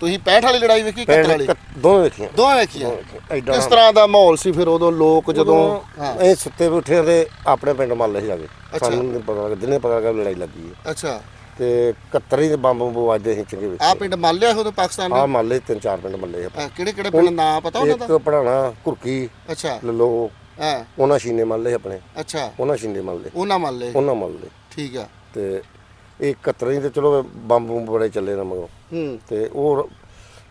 ਤੁਸੀਂ 65 ਵਾਲੀ ਲੜਾਈ ਵੇਖੀ 71 ਵਾਲੀ? ਦੋਵੇਂ ਵੇਖੀਆਂ। ਦੋਵੇਂ ਵੇਖੀਆਂ? ਐਡਾ ਕਿਸ ਤਰ੍ਹਾਂ ਦਾ ਮਾਹੌਲ ਸੀ ਫਿਰ ਉਦੋਂ ਲੋਕ ਜਦੋਂ ਇਹ ਸੁੱਤੇ ਉੱਠੇ ਤੇ ਆਪਣੇ ਪਿੰਡ ਮੰਨ ਲਏ ਜਾ ਕੇ। ਸਾਨੂੰ ਨਹੀਂ ਪਤਾ ਲੱਗਾ ਦਿਨੇ ਪਤਾ ਲੱਗਾ ਲੜਾਈ ਲੱਗੀ ਹੈ। ਅੱਛਾ। ਤੇ 71 ਹੀ ਦੇ ਬੰਬ ਬੰਬ ਵੱਜਦੇ ਸੀ ਚੰਗੇ ਵਿੱਚ। ਆ ਪਿੰਡ ਮੰਨ ਲਿਆ ਉਦੋਂ ਪਾਕਿਸਤਾਨ ਆ ਨੇ ਮੰਨ ਲਏ ਤਿੰਨ ਚਾਰ ਪਿੰਡ ਮੱਲੇ ਕਿਹੜੇ ਕਿਹੜੇ ਪਿੰਡ ਨਾਂ ਪਤਾ ਉਹਨਾਂ ਇੱਕ ਦਾ ਪੜਾਣਾ ਕੁਰਕੀ ਅੱਛਾ। ਲੱਲੋ। ਹਾਂ। ਉਹਨਾਂ ਸ਼ੀਨੇ ਮੰਨ ਲਏ ਆਪਣੇ। ਅੱਛਾ। ਉਹਨਾਂ ਸ਼ੀਨੇ ਮੰਨ ਲਏ ਉਹਨਾਂ ਮੰਨ ਲਏ ਉਹਨਾਂ ਮੰਨ ਲਏ ਠੀਕ ਆ। ਤੇ ਇਹ 71 ਹੀ ਤੇ ਚਲੋ ਬੰਬ ਬੰਬ ਬੜੇ ਚੱਲੇ ਨਾ ਮਗਰੋਂ। ਹੂੰ ਤੇ ਉਹ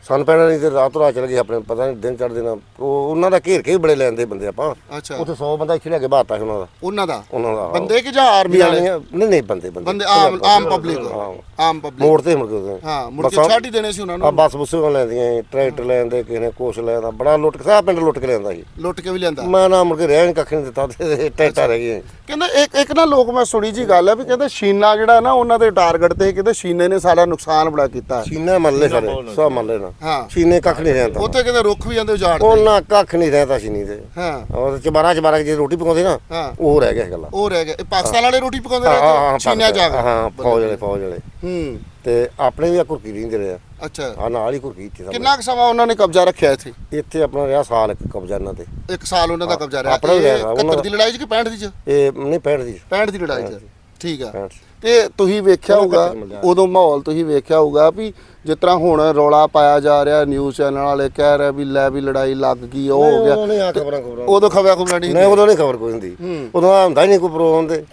ਸਨ ਪੈਣਾ ਨਹੀਂ ਤੇ ਰਾਤ ਰਾਤ ਚਲ ਗਏ ਆਪਣੇ ਪਤਾ ਨਹੀਂ ਦਿਨ ਚੜ੍ਹਦੇ ਨਾ। ਉਹ ਉਹਨਾਂ ਦਾ ਘੇਰ ਕੇ ਵੀ ਬੜੇ ਲੈਂਦੇ ਬੰਦੇ ਆਪਾਂ। ਅੱਛਾ। ਉੱਥੇ 100 ਬੰਦਾ ਇੱਥੇ ਲੈ ਕੇ ਬਾਤਾ ਸੀ ਉਹਨਾਂ ਦਾ। ਉਹਨਾਂ ਦਾ? ਉਹਨਾਂ ਦਾ ਬੰਦੇ ਕਿ ਜਾਂ ਆਰਮੀ ਵਾਲੇ? ਨਹੀਂ ਨਹੀਂ ਬੰਦੇ ਬੰਦੇ। ਬੰਦੇ ਆਮ ਆਮ ਪਬਲਿਕ ਹਾਂ। ਆਮ ਪਬਲਿਕ ਮੋੜ ਤੇ ਮੁੜ ਕੇ ਹਾਂ ਮੁੜ ਕੇ ਹੀ ਦੇਣੇ ਸੀ ਉਹਨਾਂ ਆ ਨੂੰ ਬੱਸ ਬੁੱਸੇ ਲੈਂਦੀਆਂ ਸੀ, ਟਰੈਕਟਰ ਲੈਂਦੇ ਕਿਸੇ ਨੇ ਕੁਛ ਲੈਂਦਾ ਬੜਾ ਲੁੱਟ ਸਾਰਾ ਪਿੰਡ ਲੁੱਟ ਕੇ ਲੈਂਦਾ ਸੀ। ਲੁੱਟ ਕੇ ਵੀ ਲਿਆਂਦਾ ਮੈਂ ਨਾ ਮੁੜ ਕੇ ਰਹਿ ਨਹੀਂ ਕੱਖ ਨਹੀਂ ਦਿੱਤਾ ਤੇ ਟੈਟਾ ਰਹਿ ਗਏ ਕਹਿੰਦੇ ਇੱਕ ਇੱਕ ਨਾ ਲੋਕ ਮੈਂ ਸੁਣੀ ਜੀ ਗੱਲ ਹੈ ਵੀ ਕਹਿੰਦੇ ਸ਼ੀਨਾ ਜਿਹੜਾ ਨਾ ਉਹਨਾਂ ਦੇ ਟਾਰਗੇਟ ਤੇ ਕਹਿੰਦੇ ਸ਼ੀਨੇ ਨੇ ਸਾਡਾ ਨੁਕਸਾਨ ਬੜਾ ਕੀਤਾ। ਸੀਨਾ ਮੰਨ ਲੈ ਸਾਰੇ ਸਭ ਮੰਨ ਲੈਣਾ ਹਾਂ। ਸੀਨੇ ਕੱਖ ਨਹੀਂ ਰਹਿੰਦਾ ਉੱਥੇ ਕਹਿੰਦੇ ਰੁੱਖ ਵੀ ਜਾਂਦੇ ਉਜਾੜਦੇ ਉਹਨਾਂ ਕੱਖ ਨਹੀਂ ਰਹਿੰਦਾ ਸੀਨੀ ਤੇ। ਹਾਂ। ਉਹ ਚਬਾਰਾ ਚਬਾਰਾ ਜੇ ਰੋਟੀ ਪਕਾਉਂਦੇ ਨਾ ਹਾਂ। ਉਹ ਰਹਿ ਗਿਆ ਗੱਲਾਂ। ਉਹ ਰਹਿ ਗਏ ਇਹ ਪਾਕਿਸਤਾਨ ਵਾਲੇ ਰੋਟੀ ਪਕਾਉਂਦੇ ਰਹੇ ਸ਼ੀਨਾ ਜਾ ਕੇ ਹਾਂ ਫੌਜ ਵਾਲੇ ਫੌਜ ਵਾਲੇ। ਹੂੰ। ਤੇ ਆਪਣੇ ਵੀ ਆ ਕੁਰਕੀ ਰਹਿੰਦੇ ਰਹੇ ਆ। ਅੱਛਾ। ਆਹ ਨਾਲ ਹੀ ਕੁਰਕੀ ਇੱਥੇ ਸਾਹਮਣੇ। ਕਿੰਨਾ ਕੁ ਸਮਾਂ ਉਹਨਾਂ ਨੇ ਕਬਜ਼ਾ ਰੱਖਿਆ ਇੱਥੇ? ਇੱਥੇ ਆਪਣਾ ਰਿਹਾ ਸਾਲ ਇੱਕ ਕਬਜ਼ਾ ਇਹਨਾਂ ਤੇ। ਇੱਕ ਸਾਲ ਉਹਨਾਂ ਦਾ ਕਬਜ਼ਾ ਰਿਹਾ। ਆਪਣਾ ਵੀ ਰਿਹਾ, ਉਹਨਾਂ 71 ਦੀ ਲੜਾਈ 'ਚ ਕਿ 65 ਦੀ 'ਚ? ਇਹ ਨਹੀਂ ਪੈਣ ਦੀ 65 ਦੀ ਲੜਾਈ 'ਚ। ਠੀਕ ਆ। 65 ਤੇ ਤੁਸੀਂ ਵੇਖਿਆ ਹੋਊਗਾ। ਉਦੋਂ ਮਾਹੌਲ ਤੁਸੀਂ ਵੇਖਿਆ ਹੋਊਗਾ ਵੀ ਜਿਸ ਤਰ੍ਹਾਂ ਹੁਣ ਰੌਲਾ ਪਾਇਆ ਜਾ ਰਿਹਾ ਨਿਊਜ਼ ਚੈਨਲ ਵਾਲੇ ਕਹਿ ਰਹੇ ਵੀ ਲੈ ਵੀ ਲੜਾਈ ਲੱਗ ਗਈ ਉਹ ਹੋ ਗਿਆ। ਉਦੋਂ ਖਬਰਾਂ ਖਬਰਾਂ। ਨਹੀਂ ਨਹੀਂ ਉਦੋਂ ਨਹੀਂ ਖਬਰ ਕੋਈ ਹੁੰਦੀ। ਉਦੋਂ ਆ ਹੁੰਦਾ ਹੀ ਨਹੀਂ ਕੋਈ ਪ੍ਰੋਗਰਾਮ ਤੇ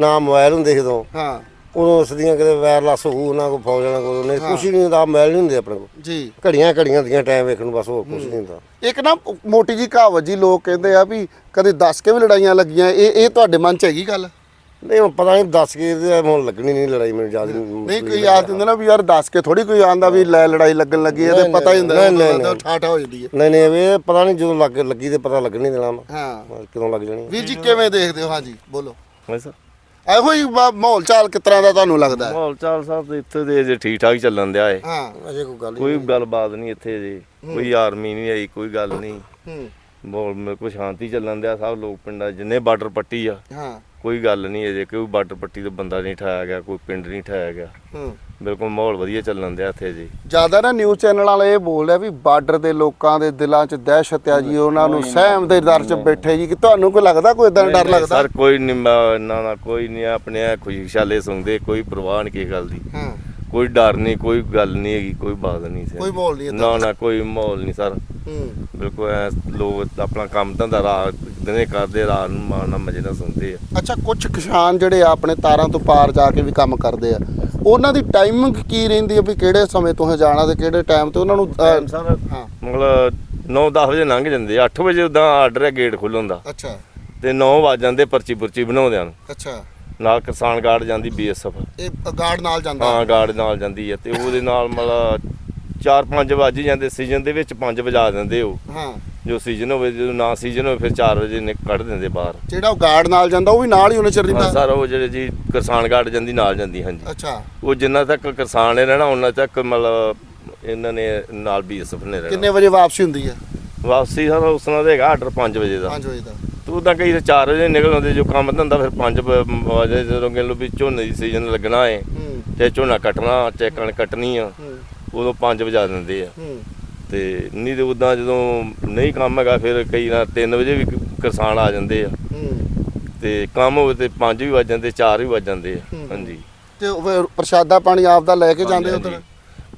ਨਾ ਮੋਬਾਈਲ ਹੁੰਦੇ ਸੀ ਉਦੋਂ। ਹਾਂ। ਉਦੋਂ ਸਦੀਆਂ ਕਿਤੇ ਵਾਇਰਲੈਸ ਹੋਊ ਨਾ ਕੋਈ ਫੌਜ ਵਾਲਾ ਕੋਈ ਨਹੀਂ ਕੁਛ ਹੀ ਨਹੀਂ ਹੁੰਦਾ ਮੋਬਾਈਲ ਨਹੀਂ ਹੁੰਦੇ ਆਪਣੇ ਕੋਲ। ਜੀ। ਘੜੀਆਂ ਘੜੀਆਂ ਦੀਆਂ ਟਾਈਮ ਵੇਖਣ ਨੂੰ ਬਸ ਹੋਰ ਕੁਛ ਨਹੀਂ ਹੁੰਦਾ। ਇੱਕ ਨਾ ਮੋਟੀ ਜੀ ਕਹਾਵਤ ਜੀ ਲੋਕ ਕਹਿੰਦੇ ਆ ਵੀ ਕਦੇ ਦੱਸ ਕੇ ਵੀ ਲੜਾਈਆਂ ਲੱਗੀਆਂ ਇਹ ਇਹ ਤੁਹਾਡੇ ਮਨ 'ਚ ਹੈਗੀ ਗੱਲ? ਨਹੀਂ ਹੁਣ ਪਤਾ ਨਹੀਂ ਦੱਸ ਕੇ ਤੇ ਹੁਣ ਲੱਗਣੀ ਨਹੀਂ ਲੜਾਈ ਮੈਨੂੰ ਯਾਦ ਨਹੀਂ ਕੋਈ ਯਾਦ ਹੁੰਦਾ ਨਾ ਵੀ ਯਾਰ ਦੱਸ ਕੇ ਥੋੜੀ ਕੋਈ ਆਂਦਾ ਵੀ ਲੈ ਲੜਾਈ ਲੱਗਣ ਲੱਗੀ ਹੈ ਤੇ ਪਤਾ ਹੀ ਹੁੰਦਾ ਨਹੀਂ। ਠਾਠਾ ਹੋ ਜਾਂਦੀ ਹੈ। ਨਹੀਂ ਨਹੀਂ ਇਹ ਪਤਾ ਨਹੀਂ ਜਦੋਂ ਲੱਗ ਲੱਗੀ ਤੇ ਪਤਾ ਲੱਗਣੀ ਦੇਣਾ। ਹਾਂ। ਕਦੋਂ ਲੱਗ ਜਾਣੀ ਵੀਰ ਜੀ ਕਿਵੇਂ ਦੇਖਦੇ ਹੋ? ਹਾਂਜੀ ਬੋਲੋ। ਹਾਂ ਸਰ। ਇਹੋ ਹੀ ਮ- ਮਾਹੌਲ ਚਾਲ ਕਿਸ ਤਰ੍ਹਾਂ ਦਾ ਤੁਹਾਨੂੰ ਲੱਗਦਾ ਹੈ? ਮਾਹੌਲ ਚਾਲ ਸਾਹਿਬ ਤੇ ਇੱਥੇ ਦੇ ਜੇ ਠੀਕ ਠਾਕ ਚੱਲਣ ਦਿਆ ਏ। ਹਾਂ। ਅਜੇ ਕੋਈ ਗੱਲ ਕੋਈ ਗੱਲਬਾਤ ਨਹੀਂ ਇੱਥੇ ਜੀ ਕੋਈ ਆਰਮੀ ਨਹੀਂ ਆਈ ਕੋਈ ਗੱਲ ਨਹੀਂ। ਹੂੰ। ਮਾਹੌਲ ਮੇਰੇ ਕੋਲ ਸ਼ਾਂਤੀ ਚੱਲਣ ਦਿਆ ਸਭ ਲੋਕ ਪਿੰਡਾਂ 'ਚ ਜਿੰਨੇ ਬਾਰਡਰ ਪੱਟੀ ਆ। ਹਾਂ। ਕੋਈ ਗੱਲ ਨਹੀਂ ਅਜੇ ਕੋਈ ਬਾਰਡਰ ਪੱਟੀ ਤੋਂ ਬੰਦਾ ਨਹੀਂ ਠਾਇਆ ਗਿਆ ਕੋਈ ਪਿੰਡ ਨਹੀਂ ਠਾਇਆ ਗਿਆ। ਹੂੰ। ਬਿਲਕੁਲ ਮਾਹੌਲ ਵਧੀਆ ਚੱਲਣ ਦਿਆ ਇੱਥੇ ਜੀ। ਜ਼ਿਆਦਾ ਨਾ ਨਿਊਜ਼ ਚੈਨਲ ਵਾਲੇ ਇਹ ਬੋਲ ਰਿਹਾ ਵੀ ਬਾਰਡਰ ਦੇ ਲੋਕਾਂ ਦੇ ਦਿਲਾਂ 'ਚ ਦਹਿਸ਼ਤ ਆ ਜੀ ਉਹਨਾਂ ਨੂੰ ਸਹਿਮ ਦੇ ਦਰ 'ਚ ਬੈਠੇ ਜੀ ਕਿ ਤੁਹਾਨੂੰ ਕੋਈ ਲੱਗਦਾ ਕੋਈ ਇਦਾਂ ਡਰ ਲੱਗਦਾ? ਸਰ ਕੋਈ ਨਹੀਂ ਨਾ ਨਾ ਕੋਈ ਨਹੀਂ ਆਪਣੇ ਆ ਖੁਸ਼ਹਾਲੇ ਸੁਣਦੇ ਕੋਈ ਪਰਵਾਹ ਨਹੀਂ ਕਿਸੇ ਗੱਲ ਦੀ। ਹਾਂ। ਕੋਈ ਡਰ ਨਹੀਂ ਕੋਈ ਗੱਲ ਨਹੀਂ ਹੈਗੀ ਕੋਈ ਬਾਤ ਨਹੀਂ ਸਰ ਕੋਈ ਮਾਹੌਲ ਨਹੀਂ ਨਾ ਨਾ ਕੋਈ ਮਾਹੌਲ ਨਹੀਂ ਸਰ। ਹੂੰ। ਬਿਲਕੁਲ ਐਂ ਲੋਕ ਆਪਣਾ ਕੰਮ ਧੰਦਾ ਰਾਤ ਦਿਨੇ ਕਰਦੇ ਰਾਤ ਨੂੰ ਮਾਣ ਨਾਲ ਮਜੇ ਨਾਲ ਸੁਣਦੇ ਆ। ਅੱਛਾ ਕੁਝ ਕਿਸਾਨ ਜਿਹੜੇ ਆ ਆਪਣੇ ਤਾਰਾਂ ਤੋਂ ਪਾਰ ਜਾ ਕੇ ਵੀ ਕੰਮ ਕਰਦੇ ਆ। ਉਹਨਾਂ ਦੀ ਟਾਈਮਿੰਗ ਕੀ ਰਹਿੰਦੀ ਹੈ ਵੀ ਕਿਹੜੇ ਸਮੇਂ ਤੋਂ ਜਾਣਾ ਤੇ ਕਿਹੜੇ ਟਾਈਮ ਤੇ ਉਹਨਾਂ ਨੂੰ ਸਰ ਹਾਂ। ਮਤਲਬ 9-10 ਵਜੇ ਲੰਘ ਜਾਂਦੇ 8 ਵਜੇ ਉਦਾਂ ਆਰਡਰ ਹੈ ਗੇਟ ਖੁੱਲ੍ਹਣ ਦਾ ਅੱਛਾ। ਤੇ 9 ਵਜ ਜਾਂਦੇ ਪਰਚੀ ਪੁਰਚੀ ਬਣਾਉਂਦਿਆਂ ਨੂੰ। ਅੱਛਾ। ਨਾਲ ਕਿਸਾਨ ਗਾਰਡ ਜਾਂਦੀ ਬੀਐਸਐਫ। ਇਹ ਗਾਰਡ ਨਾਲ ਜਾਂਦਾ? ਹਾਂ ਗਾਰਡ ਨਾਲ ਜਾਂਦੀ ਹੈ ਤੇ ਉਹਦੇ ਨਾਲ ਮਤਲਬ 4-5 ਵਜ ਜਾਂਦੇ ਸੀਜ਼ਨ ਦੇ ਵਿੱਚ 5 ਵਜਾ ਦਿੰਦੇ ਉਹ। ਹਾਂ। ਜੋ ਸੀਜ਼ਨ ਹੋਵੇ ਜਦੋਂ ਨਾ ਸੀਜ਼ਨ ਹੋਵੇ ਫਿਰ 4 ਵਜੇ ਨਿਕ ਕੱਢ ਦਿੰਦੇ ਬਾਹਰ। ਜਿਹੜਾ ਉਹ ਗਾਰਡ ਨਾਲ ਜਾਂਦਾ ਉਹ ਵੀ ਨਾਲ ਹੀ ਉਹਨੇ ਚਿਰ ਹਾਂ ਰਹਿੰਦਾ ਸਰ ਉਹ ਜਿਹੜੇ ਜੀ ਕਿਸਾਨ ਗਾਰਡ ਜਾਂਦੀ ਨਾਲ ਜਾਂਦੀ ਹਾਂਜੀ। ਅੱਛਾ। ਉਹ ਜਿੰਨਾ ਤੱਕ ਕਿਸਾਨ ਨੇ ਰਹਿਣਾ ਉਹਨਾਂ ਤੱਕ ਮਤਲਬ ਇਹਨਾਂ ਨੇ ਨਾਲ ਬੀਐਸਐਫ ਨੇ ਰਹਿਣਾ। ਕਿੰਨੇ ਵਜੇ ਵਾਪਸੀ ਹੁੰਦੀ ਹੈ? ਵਾਪਸੀ ਸਰ ਉਸ ਨਾਲ ਦਾ ਹੈਗਾ ਆਰਡਰ 5 ਵਜੇ ਦਾ। 5 ਵਜੇ ਦਾ। ਤੂੰ ਤਾਂ ਕਈ 4 ਵਜੇ ਨਿਕਲ ਆਉਂਦੇ ਜੋ ਕੰਮ ਧੰਦਾ ਫਿਰ 5 ਵਜੇ ਜਦੋਂ ਕਿ ਲੋ ਵੀ ਝੋਨੇ ਦੀ ਸੀਜ਼ਨ ਲੱਗਣਾ ਹੈ। ਚਾਹੇ ਝੋਨਾ ਕੱਟਣਾ ਚਾਹੇ ਕਣਕ ਕੱਟਣੀ ਆ ਉਦੋਂ 5 ਵਜਾ ਦਿੰਦੇ ਆ। ਤੇ ਨਹੀਂ ਤੇ ਉਦਾਂ ਜਦੋਂ ਨਹੀਂ ਕੰਮ ਹੈਗਾ ਫਿਰ ਕਈ ਨਾ 3 ਵਜੇ ਵੀ ਕਿਸਾਨ ਆ ਜਾਂਦੇ ਆ। ਤੇ ਕੰਮ ਹੋਵੇ ਤੇ 5 ਵੀ ਵੱਜ ਜਾਂਦੇ 4 ਵੀ ਵੱਜ ਜਾਂਦੇ ਆ। ਹਾਂਜੀ। ਤੇ ਉਹ ਫਿਰ ਪ੍ਰਸ਼ਾਦਾ ਪਾਣੀ ਆਪ ਦਾ ਲੈ ਕੇ ਜਾਂਦੇ ਉਧਰ?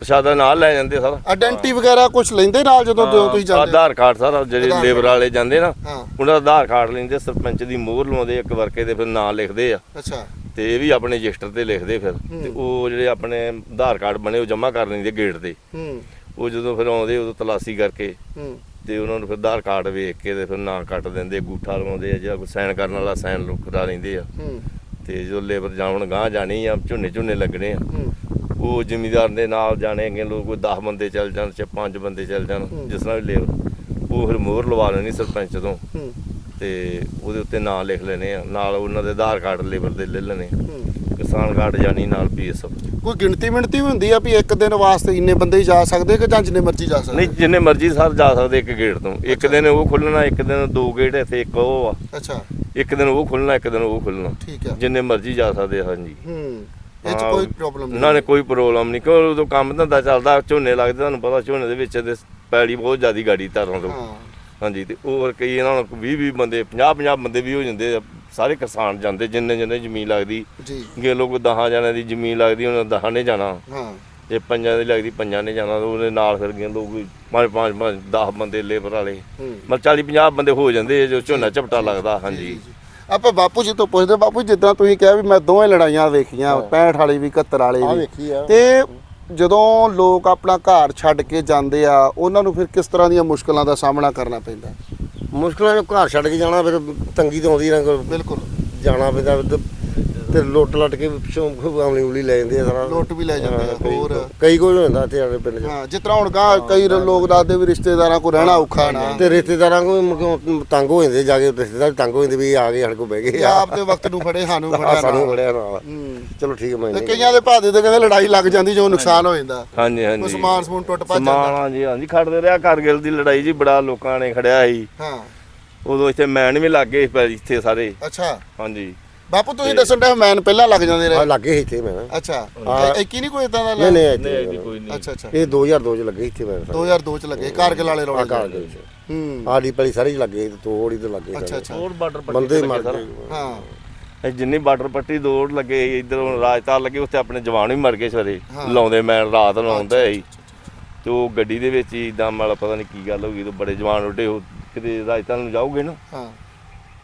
ਪ੍ਰਸ਼ਾਦਾ ਨਾਲ ਲੈ ਜਾਂਦੇ ਸਰ। ਆਇਡੈਂਟੀ ਵਗੈਰਾ ਕੁਝ ਲੈਂਦੇ ਨਾਲ ਜਦੋਂ ਜਦੋਂ ਤੁਸੀਂ ਜਾਂਦੇ ਆਧਾਰ ਕਾਰਡ ਸਰ ਜਿਹੜੇ ਲੇਬਰ ਵਾਲੇ ਜਾਂਦੇ ਨਾ ਉਹਨਾਂ ਦਾ ਆਧਾਰ ਕਾਰਡ ਲੈਂਦੇ ਸਰਪੰਚ ਦੀ ਮੋਹਰ ਲਵਾਉਂਦੇ ਇੱਕ ਵਰਕੇ ਦੇ ਫਿਰ ਨਾਂ ਲਿਖਦੇ ਆ। ਅੱਛਾ। ਤੇ ਇਹ ਵੀ ਆਪਣੇ ਰਜਿਸਟਰ ਤੇ ਲਿਖਦੇ ਫਿਰ। ਤੇ ਉਹ ਜਿਹੜੇ ਆਪਣੇ ਆਧਾਰ ਕਾਰਡ ਬਣੇ ਉਹ ਜਮ੍ਹਾਂ ਕਰ ਲੈਂਦੇ ਗੇਟ ਤੇ। ਹੂੰ। ਉਹ ਜਦੋਂ ਫਿਰ ਆਉਂਦੇ ਉਦੋਂ ਤਲਾਸੀ ਕਰਕੇ। ਹੂੰ। ਤੇ ਉਹਨਾਂ ਨੂੰ ਫਿਰ ਆਧਾਰ ਕਾਰਡ ਵੇਖ ਕੇ ਤੇ ਫਿਰ ਨਾਂ ਕੱਟ ਦਿੰਦੇ ਅੰਗੂਠਾ ਲਵਾਉਂਦੇ ਆ ਜਾਂ ਕੋਈ ਸਾਈਨ ਕਰਨ ਵਾਲਾ ਸਾਈਨ ਲੁਕਰਾ ਲੈਂਦੇ ਆ। ਹੂੰ। ਤੇ ਜਦੋਂ ਲੇਬਰ ਜਾਣ ਗਾਂ ਜਾਣੀ ਆ ਝੁੰਨੇ ਝੁੰਨੇ ਲੱਗਣੇ ਆ। ਉਹ ਜ਼ਿਮੀਦਾਰ ਦੇ ਨਾਲ ਜਾਣੇ ਅੱਗੇ ਲੋਕ ਕੋਈ 10 ਬੰਦੇ ਚੱਲ ਜਾਣ ਚਾਹੇ 5 ਬੰਦੇ ਚੱਲ ਜਾਣ ਜਿਸ ਵੀ ਲੇਬਰ। ਉਹ ਫਿਰ ਮੋਹਰ ਲਵਾ ਲੈਣੀ ਸਰਪੰਚ ਤੋਂ। ਤੇ ਉਹਦੇ ਉੱਤੇ ਨਾਂ ਲਿਖ ਲੈਣੇ ਆ। ਨਾਲ ਉਹਨਾਂ ਦੇ ਆਧਾਰ ਕਾਰਡ ਲੇਬਰ ਦੇ ਲੈ ਲੈਣੇ ਕਿਸਾਨ ਕਾਰਡ ਜਾਣੀ ਨਾਲ ਬੀਐਸਐਫ ਕੋਈ ਗਿਣਤੀ ਮਿਣਤੀ ਵੀ ਹੁੰਦੀ ਆ ਵੀ ਇੱਕ ਦਿਨ ਵਾਸਤੇ ਇੰਨੇ ਬੰਦੇ ਹੀ ਜਾ ਸਕਦੇ ਕਿ ਜਾਂ ਜਿੰਨੇ ਮਰਜ਼ੀ ਜਾ ਸਕਦੇ? ਨਹੀਂ ਜਿੰਨੇ ਮਰਜ਼ੀ ਸਰ ਜਾ ਸਕਦੇ ਇੱਕ ਗੇਟ ਤੋਂ। ਇੱਕ ਦਿਨ ਉਹ ਖੁੱਲਣਾ ਇੱਕ ਦਿਨ ਦੋ ਗੇਟ ਇੱਥੇ ਇੱਕ ਉਹ ਆ। ਅੱਛਾ। ਇੱਕ ਦਿਨ ਉਹ ਖੁੱਲਣਾ ਇੱਕ ਦਿਨ ਉਹ ਖੁੱਲਣਾ। ਠੀਕ ਆ। ਜਿੰਨੇ ਮਰਜ਼ੀ ਜਾ ਸਕਦੇ ਹਾਂਜੀ। ਹੂੰ। ਇਹ ਚ ਕੋਈ ਪ੍ਰੋਬਲਮ ਉਹਨਾਂ ਨੇ ਕੋਈ ਪ੍ਰੋਬਲਮ ਨਹੀਂ। ਕਿਉਂ ਉਦੋਂ ਕੰਮ ਧੰਦਾ ਚੱਲਦਾ ਝੋਨੇ ਲੱਗਦੇ ਤੁਹਾਨੂੰ ਪਤਾ ਝੋਨੇ ਦੇ ਵਿੱਚ ਤੇ ਪੈਲੀ ਬਹੁਤ ਜ਼ਿਆਦੀ ਗਾੜੀ ਤਾਰਾਂ ਤੋਂ। ਹਾਂ। ਹਾਂਜੀ ਤੇ ਹੋਰ ਕਈ ਇਹਨਾਂ ਨੂੰ 20 20 ਬੰਦੇ 50 50 ਬੰਦੇ ਵੀ ਹੋ ਜਾਂਦੇ ਆ। ਸਾਰੇ ਕਿਸਾਨ ਜਾਂਦੇ ਜਿੰਨੇ ਜਿੰਨੇ ਜ਼ਮੀਨ ਲੱਗਦੀ। ਜੀ। ਗੇ ਲੋਕ ਦਹਾਂ ਜਣਿਆਂ ਦੀ ਜ਼ਮੀਨ ਲੱਗਦੀ ਉਹਨਾਂ ਦਹਾਂ ਨੇ ਜਾਣਾ। ਹਾਂ। ਜੇ ਪੰਜਾਂ ਦੀ ਲੱਗਦੀ ਪੰਜਾਂ ਨੇ ਜਾਣਾ ਤੇ ਉਹਦੇ ਨਾਲ ਫਿਰ ਗਏ ਲੋਕ ਪੰਜ ਪੰਜ ਪੰਜ 10 ਬੰਦੇ ਲੇਬਰ ਵਾਲੇ। ਮਤਲਬ 40 50 ਬੰਦੇ ਹੋ ਜਾਂਦੇ ਜੋ ਝੋਨਾ ਝਪਟਾ ਲੱਗਦਾ ਹਾਂਜੀ। ਆਪਾਂ ਬਾਪੂ ਜੀ ਤੋਂ ਪੁੱਛਦੇ ਬਾਪੂ ਜਿੱਦਾਂ ਤੁਸੀਂ ਕਿਹਾ ਵੀ ਮੈਂ ਦੋਵੇਂ ਲੜਾਈਆਂ ਵੇਖੀਆਂ 65 ਵਾਲੀ ਵੀ 71 ਵਾਲੀ ਵੀ। ਵੇਖੀ ਆ। ਤੇ ਜਦੋਂ ਲੋਕ ਆਪਣਾ ਘਰ ਛੱਡ ਕੇ ਜਾਂਦੇ ਆ ਉਹਨਾਂ ਨੂੰ ਫਿਰ ਕਿਸ ਤਰ੍ਹਾਂ ਦੀਆਂ ਮੁਸ਼ਕਲਾਂ ਦਾ ਸਾਹਮਣਾ ਕਰਨਾ ਪੈਂਦਾ? ਮੁਸ਼ਕਲਾਂ ਜੋ ਘਰ ਛੱਡ ਕੇ ਜਾਣਾ ਫਿਰ ਤੰਗੀ ਤਾਂ ਆਉਂਦੀ ਨਾ ਬਿਲਕੁਲ। ਜਾਣਾ ਪੈਂਦਾ। ਤੇ- ਲੁੱਟ ਲੱਟ ਕੇ ਪਿੱਛੋਂ ਆਮਲੀ ਉਲੀ ਲੈ ਜਾਂਦੇ ਆ ਸਾਰਾ। ਲੁੱਟ ਵੀ ਲੈ ਜਾਂਦੇ ਆ, ਹਾਂ, ਕਈ- ਹੋਰ। ਕਈ ਕੁਝ ਹੋ ਜਾਂਦਾ ਤੇ ਸਾਡੇ ਪਿੰਡ 'ਚ। ਹਾਂ ਜਿਸ ਤਰ੍ਹਾਂ ਹੁਣ ਕਾ ਕਈ ਲੋਕ ਦੱਸਦੇ ਵੀ ਰਿਸ਼ਤੇਦਾਰਾਂ ਕੋਲ ਰਹਿਣਾ ਔਖਾ ਨਾ। ਤੇ ਰਿਸ਼ਤੇਦਾਰਾਂ ਕੋਲ ਕੇ ਤੰਗ ਹੋ ਜਾਂਦੇ ਜਾ ਕੇ ਰਿਸ਼ਤੇਦਾਰ ਤੰਗ ਹੋ ਜਾਂਦੇ ਵੀ ਆ ਗਏ ਸਾਡੇ ਕੋਲ ਬਹਿ ਗਏ ਇਹ ਆਪ ਦੇ ਵਕਤ ਨੂੰ ਫੜੇ ਸਾਨੂੰ ਆ ਫੜਿਆ ਸਾਨੂੰ ਨਾ ਫੜਿਆ ਨਾਲ। ਹੂੰ। ਚਲੋ ਠੀਕ ਹੈ ਮੈਂ ਤੇ ਕਈਆਂ ਦੇ ਭਾਦੇ ਤੇ ਕਹਿੰਦੇ ਲੜਾਈ ਲੱਗ ਜਾਂਦੀ ਜੋ ਨੁਕਸਾਨ ਹੋ ਜਾਂਦਾ। ਹਾਂਜੀ ਕੋਈ ਹਾਂਜੀ ਸਮਾਨ ਸਮੂਨ ਟੁੱਟ ਭੱਜ ਸਮਾਨ ਜਾਂਦਾ ਹਾਂਜੀ ਹਾਂਜੀ ਖੜਦੇ ਰਿਹਾ ਕਾਰਗਿਲ ਦੀ ਲੜਾਈ ਜੀ ਬੜਾ ਲੋਕਾਂ ਨੇ ਖੜਿਆ ਸੀ। ਹਾਂ। ਉਦੋਂ ਇੱਥੇ ਮੈਨ ਵੀ ਲੱਗ ਗਏ ਸੀ ਪੈ- ਇੱਥੇ ਸਾਰੇ। ਅੱਛਾ। ਹਾਂਜੀ। ਬਾਪੂ ਤੁਸੀਂ ਦੱਸਣ ਦੇ ਮੈਨ ਪਹਿਲਾਂ ਲੱਗ ਜਾਂਦੇ ਆ ਰਹੇ ਲੱਗੇ ਇੱਥੇ ਮੈਂ। ਅੱਛਾ ਹਾਂ। ਇਹ ਕੀ ਨਹੀਂ ਕੋਈ ਇਦਾਂ ਦਾ ਨਹੀਂ ਨਹੀਂ ਨਹੀਂ ਇੱਥੇ ਕੋਈ ਨਹੀਂ ਅੱਛਾ ਅੱਛਾ। ਇਹ 2002 ਚ ਲੱਗੇ ਇੱਥੇ ਮੈਂ। 2002 ਚ ਲੱਗੇ ਕਾਰਗਿਲ ਵਾਲੇ ਰੌਲੇ ਘਰ ਚ। ਹੂੰ। ਆਡੀ ਪਲੀ ਸਾਰੀ ਲੱਗੇ ਤੇ ਤੋੜੀ ਤੇ ਲੱਗੇ ਅੱਛਾ। ਅੱਛਾ। ਹੋਰ ਬਾਰਡਰ ਪੱਟੀ ਬੰਦੇ ਤੇ ਮਰ ਲੱਗੇ? ਗਏ। ਹਾਂ। ਇਹ ਜਿੰਨੀ ਬਾਰਡਰ ਪੱਟੀ ਦੌੜ ਲੱਗੇ ਇਧਰ ਰਾਜਤਾਰ ਲੱਗੇ ਉੱਥੇ ਆਪਣੇ ਜਵਾਨ ਵੀ ਮਰ ਗਏ ਸਵੇਰੇ ਹਾਂ। ਲਾਉਂਦੇ ਮੈਂ ਰਾਤ ਲਾਉਂਦਾ ਸੀ। ਤੇ ਉਹ ਗੱਡੀ ਦੇ ਵਿੱਚ ਹੀ ਇਦਾਂ ਮਤਲਬ ਪਤਾ ਨਹੀਂ ਕੀ ਗੱਲ ਹੋ ਗਈ ਤੇ ਬੜੇ ਜਵਾਨ ਉੱਡੇ ਕਿਤੇ ਰਾਜਤਾਰ ਨੂੰ ਜਾਓਗੇ ਨਾ? ਹਾਂ।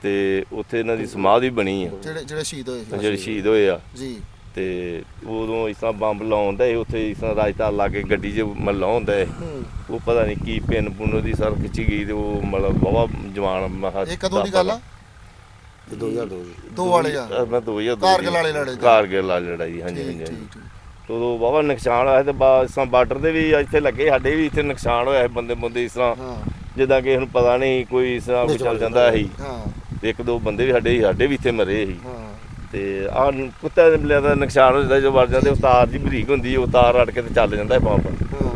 ਤੇ ਉੱਥੇ ਇਹਨਾਂ ਦੀ ਸਮਾਧੀ ਬਣੀ ਆ। ਜਿਹੜੇ ਜਿਹੜੇ ਸ਼ਹੀਦ ਹੋਏ ਸੀ। ਜਿਹੜੇ ਸ਼ਹੀਦ ਹੋਏ ਆ। ਜੀ। ਤੇ ਉਦੋਂ ਇਸ ਤਰ੍ਹਾਂ ਬੰਬ ਲਾਉਂਦਾ ਸੀ ਉੱਥੇ ਇਸ ਤਰ੍ਹਾਂ ਰਾਜਤਾਰ ਲਾ ਕੇ ਗੱਡੀ 'ਚ ਮੱਲਾ ਹੁੰਦਾ ਹੂੰ। ਉਹ ਪਤਾ ਨਹੀਂ ਕੀ ਪਿੰਨ ਪੁੰਨ ਦੀ ਸਰ ਖਿੱਚੀ ਗਈ ਤੇ ਉਹ ਮਤਲਬ ਬਾਵਾ ਜਵਾਨ ਮਹਾ ਇਹ ਕਦੋਂ ਦੀ ਗੱਲ ਆ? ਤੇ 2002 ਚ ਦੋ ਵਾਲੇ ਆ। ਮੈਂ 2002 ਕਾਰਗਿਲ ਵਾਲੇ ਲੜੇ। ਕਾਰਗਿਲ ਵਾਲੀ ਲੜਾਈ ਹਾਂਜੀ ਹਾਂਜੀ ਉਦੋਂ ਬਾਵਾ ਨੁਕਸਾਨ ਹੋਇਆ ਤੇ ਬਾਸਾਂ ਬਾਰਡਰ ਦੇ ਵੀ ਇੱਥੇ ਲੱਗੇ ਸਾਡੇ ਵੀ ਇੱਥੇ ਨੁਕਸਾਨ ਹੋਇਆ ਬੰਦੇ ਬੰਦੇ ਇਸ ਤਰ੍ਹਾਂ। ਹਾਂ। ਜਿੱਦਾਂ ਕਿ ਹੁਣ ਪਤਾ ਨਹੀਂ ਕੋਈ ਇਸ ਤਰ੍ਹਾਂ ਕੋਈ ਚੱਲ ਜਾਂਦਾ ਸੀ। ਹਾਂ। ਤੇ ਇੱਕ ਦੋ ਬੰਦੇ ਵੀ ਸਾਡੇ ਸਾਡੇ ਵੀ ਇੱਥੇ ਮਰੇ ਸੀ। ਹਾਂ। ਤੇ ਆ ਕੁੱਤੇ ਦੇ ਮਿਲਿਆ ਦਾ ਨੁਕਸਾਨ ਹੋ ਜਾਂਦਾ ਜੋ ਵੜ ਜਾਂਦੇ ਉਹ ਤਾਰ ਦੀ ਬਰੀਕ ਹੁੰਦੀ ਉਹ ਤਾਰ ਅੜ ਕੇ ਤੇ ਚੱਲ ਜਾਂਦਾ ਹੈ ਪੰਪ। ਹਾਂ।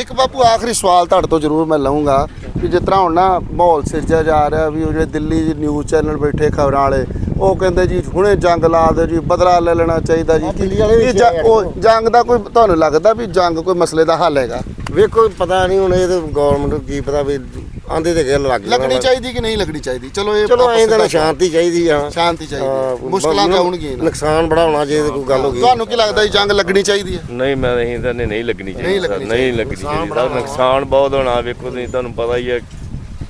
ਇੱਕ ਬਾਪੂ ਆਖਰੀ ਸਵਾਲ ਤੁਹਾਡੇ ਤੋਂ ਜ਼ਰੂਰ ਮੈਂ ਲਵਾਂਗਾ ਕਿ ਜਿਸ ਤਰ੍ਹਾਂ ਹੁਣ ਨਾ ਮਾਹੌਲ ਸਿਰਜਿਆ ਜਾ ਰਿਹਾ ਵੀ ਉਹ ਜਿਹੜੇ ਦਿੱਲੀ ਦੇ ਨਿਊਜ਼ ਚੈਨਲ ਬੈਠੇ ਖਬਰਾਂ ਵਾਲੇ ਉਹ ਕਹਿੰਦੇ ਜੀ ਹੁਣੇ ਜੰਗ ਲਾ ਦਿਓ ਜੀ ਬਦਲਾ ਲੈ ਲੈਣਾ ਚਾਹੀਦਾ ਜੀ। ਇਹ ਉਹ ਜੰਗ ਦਾ ਕੋਈ ਤੁਹਾਨੂੰ ਲੱਗਦਾ ਵੀ ਜੰਗ ਕੋਈ ਮਸਲੇ ਦਾ ਹੱਲ ਹੈਗਾ? ਵੇਖੋ ਪਤਾ ਨਹੀਂ ਹੁਣ ਇਹ ਤੇ ਗਵਰਨਮੈਂਟ ਨੂੰ ਕੀ ਪਤਾ ਵੀ ਆਂਦੇ ਤੇ ਗੱਲ ਲੱਗ ਜਾਣਾ ਲੱਗਣੀ। ਚਾਹੀਦੀ ਕਿ ਨਹੀਂ ਲੱਗਣੀ ਚਾਹੀਦੀ? ਚਲੋ ਇਹ ਚਲੋ ਐਂ ਤਾਂ ਸ਼ਾਂਤੀ ਚਾਹੀਦੀ ਆ। ਸ਼ਾਂਤੀ ਚਾਹੀਦੀ ਮੁਸ਼ਕਲਾਂ ਤਾਂ ਬਾਕੀ ਆਉਣਗੀਆਂ ਹੀ ਨਾ। ਨੁਕਸਾਨ ਬੜਾ ਹੋਣਾ ਜੇ ਕੋਈ ਗੱਲ ਹੋ ਗਈ। ਤੁਹਾਨੂੰ ਕੀ ਲੱਗਦਾ ਜੀ ਜੰਗ ਲੱਗਣੀ ਚਾਹੀਦੀ ਹੈ ਨਹੀਂ ਮੈਂ ਨਹੀਂ ਤਾਂ ਨਹੀਂ ਲੱਗਣੀ ਚਾਹੀਦੀ ਨਹੀਂ ਲੱਗਣੀ ਚਾਹੀਦੀ। ਨੁਕਸਾਨ ਬਹੁਤ ਹੋਣਾ ਵੇਖੋ ਤੁਸੀਂ ਤੁਹਾਨੂੰ ਪਤਾ ਹੀ ਹੈ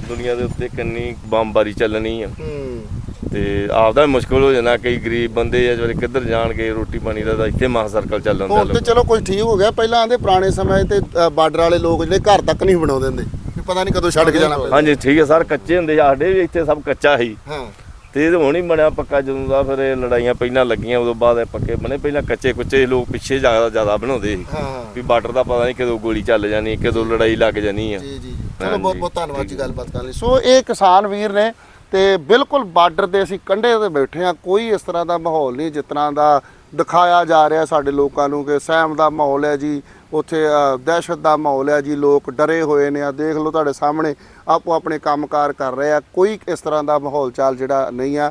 ਦੁਨੀਆ ਦੇ ਉੱਤੇ ਕਿੰਨੀ ਬੰਬਾਰੀ ਚੱਲਣੀ ਆ। ਹੂੰ। ਤੇ ਆਪਦਾ ਮੁਸ਼ਕਲ ਹੋ ਜਾਣਾ ਕਈ ਗਰੀਬ ਬੰਦੇ ਆ ਜਿਹੜੇ ਕਿੱਧਰ ਜਾਣਗੇ ਰੋਟੀ ਪਾਣੀ ਦਾ ਤਾਂ ਇੱਥੇ ਮਹਾ ਸਰਕਲ ਚੱਲ ਜਾਂਦਾ ਹੁਣ ਤੇ ਚਲੋ ਕੁਝ ਠੀਕ ਹੋ ਗਿਆ ਪਹਿਲਾਂ ਆਂਦੇ ਪੁਰਾਣੇ ਸਮੇਂ ਤੇ ਬਾਰਡਰ ਵਾਲੇ ਲੋਕ ਜਿਹੜੇ ਘਰ ਤੱਕ ਨਹੀਂ ਬਣਾਉਂਦੇ ਹੁੰਦੇ ਵੀ ਪਤਾ ਨਹੀਂ ਕਦੋਂ ਛੱਡ ਕੇ ਜਾਣਾ ਪੈਂਦਾ। ਹਾਂਜੀ ਠੀਕ ਹੈ ਸਰ ਕੱਚੇ ਹੁੰਦੇ ਸਾਡੇ ਵੀ ਇੱਥੇ ਸਭ ਕੱਚਾ ਸੀ। ਹਾਂ। ਤੇ ਇਹ ਹੁਣ ਹੀ ਬਣਿਆ ਪੱਕਾ ਜਦੋਂ ਦਾ ਫਿਰ ਇਹ ਲੜਾਈਆਂ ਪਹਿਲਾਂ ਲੱਗੀਆਂ ਉਦੋਂ ਬਾਅਦ ਇਹ ਪੱਕੇ ਬਣੇ ਪਹਿਲਾਂ ਕੱਚੇ ਕੁੱਚੇ ਲੋਕ ਪਿੱਛੇ ਜ਼ਿਆਦਾ ਜ਼ਿਆਦਾ ਬਣਾਉਂਦੇ ਸੀ। ਵੀ ਬਾਰਡਰ ਦਾ ਪਤਾ ਨਹੀਂ ਕਦੋਂ ਗੋਲੀ ਚੱਲ ਜਾਣੀ ਕਦੋਂ ਲੜਾਈ ਲੱਗ ਜਾਣੀ ਆ। ਜੀ ਜੀ। ਚਲੋ। ਬਹੁਤ ਬਹੁਤ ਧੰਨਵਾਦ ਜੀ ਗੱਲਬਾਤ ਕਰਨ ਲਈ। ਸੋ ਇਹ ਕਿਸਾਨ ਵੀਰ ਨੇ ਤੇ ਬਿਲਕੁਲ ਬਾਰਡਰ ਤੇ ਅਸੀਂ ਕੰਢੇ ਤੇ ਬੈਠੇ ਆ ਕੋਈ ਇਸ ਤਰ੍ਹਾਂ ਦਾ ਮਾਹੌਲ ਨਹੀਂ, ਜਿਸ ਤਰ੍ਹਾਂ ਦਾ ਦਿਖਾਇਆ ਜਾ ਰਿਹਾ ਸਾਡੇ ਲੋਕਾਂ ਨੂੰ ਕਿ ਸਹਿਮ ਦਾ ਮਾਹੌਲ ਹੈ ਜੀ, ਉੱਥੇ ਦਹਿਸ਼ਤ ਦਾ ਮਾਹੌਲ ਹੈ ਜੀ, ਲੋਕ ਡਰੇ ਹੋਏ ਨੇ। ਆ, ਦੇਖ ਲਓ ਤੁਹਾਡੇ ਸਾਹਮਣੇ ਆਪੋ ਆਪਣੇ ਕੰਮਕਾਰ ਕਰ ਰਹੇ ਆ। ਕੋਈ ਇਸ ਤਰ੍ਹਾਂ ਦਾ ਮਾਹੌਲ ਚਾਲ ਜਿਹੜਾ ਨਹੀਂ ਆ।